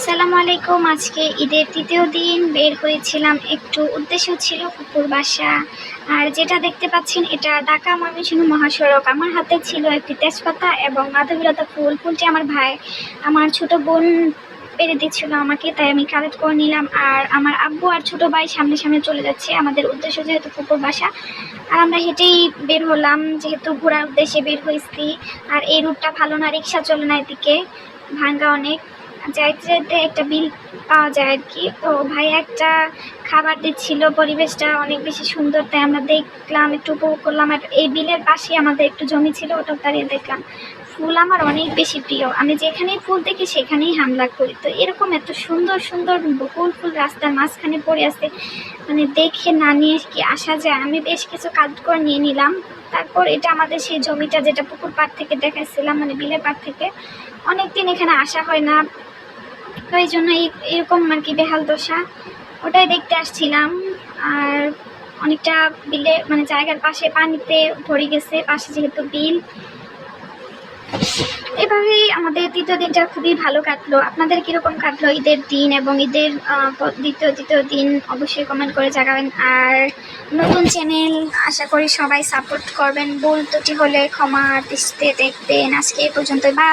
আসসালামু আলাইকুম। আজকে ঈদের তৃতীয় দিন। বের হয়েছিলাম। একটু উদ্দেশ্য ছিল পুকুর বাসা। আর যেটা দেখতে পাচ্ছেন, এটা ঢাকা ময়মনসিংহ মহাসড়ক। আমার হাতে ছিল একটি তেজপাতা এবং মাধবীলতা ফুল। ফুলটি আমার ভাই, আমার ছোট বোন পেরে দিচ্ছিল আমাকে, তাই আমি কালেক্ট করে নিলাম। আর আমার আব্বু আর ছোট ভাই সামনে সামনে চলে যাচ্ছে। আমাদের উদ্দেশ্য যেহেতু পুকুর বাসা, আর আমরা হেঁটেই বের হলাম। যেহেতু ঘোরার উদ্দেশ্যে বের হয়েছি, আর এই রুটটা ভালো না, রিক্সা চলে না এদিকে, ভাঙ্গা অনেক। যাইতে যাইতে একটা বিল পাওয়া যায় আর কি। তো ভাই, একটা খাবার দিচ্ছিল, পরিবেশটা অনেক বেশি সুন্দর, তাই আমরা দেখলাম, একটু উপভোগ করলাম। আর এই বিলের পাশে আমাদের একটু জমি ছিল ওটাও দাঁড়িয়ে দেখলাম। ফুল আমার অনেক বেশি প্রিয়। আমি যেখানেই ফুল দেখি, সেখানেই হামলা করি। তো এরকম এত সুন্দর সুন্দর ফুল ফুল রাস্তার মাঝখানে পড়ে আছে মানে দেখে না নিয়ে কি আসা যায়? আমি বেশ কিছু কাজ করে নিয়ে নিলাম। তারপর এটা আমাদের সেই জমিটা, যেটা পুকুর পাড় থেকে দেখাচ্ছিলাম মানে বিলের পাড় থেকে। অনেকদিন এখানে আসা হয় না। তো এই জন্য এরকম আর কি বেহাল দশা। ওটাই দেখতে আসছিলাম। আর অনেকটা বিলে মানে জায়গার পাশে পানিতে ভরে গেছে, পাশে যেহেতু বিল। এভাবেই আমাদের দ্বিতীয় দিনটা খুবই ভালো কাটলো। আপনাদের কীরকম কাটলো ঈদের দিন এবং ঈদের দ্বিতীয় তৃতীয় দিন? অবশ্যই কমেন্ট করে জানাবেন আর নতুন চ্যানেল আশা করি সবাই সাপোর্ট করবেন। ভুল ত্রুটি হলে ক্ষমা দৃষ্টিতে দেখবেন। আজকে এই পর্যন্ত বাই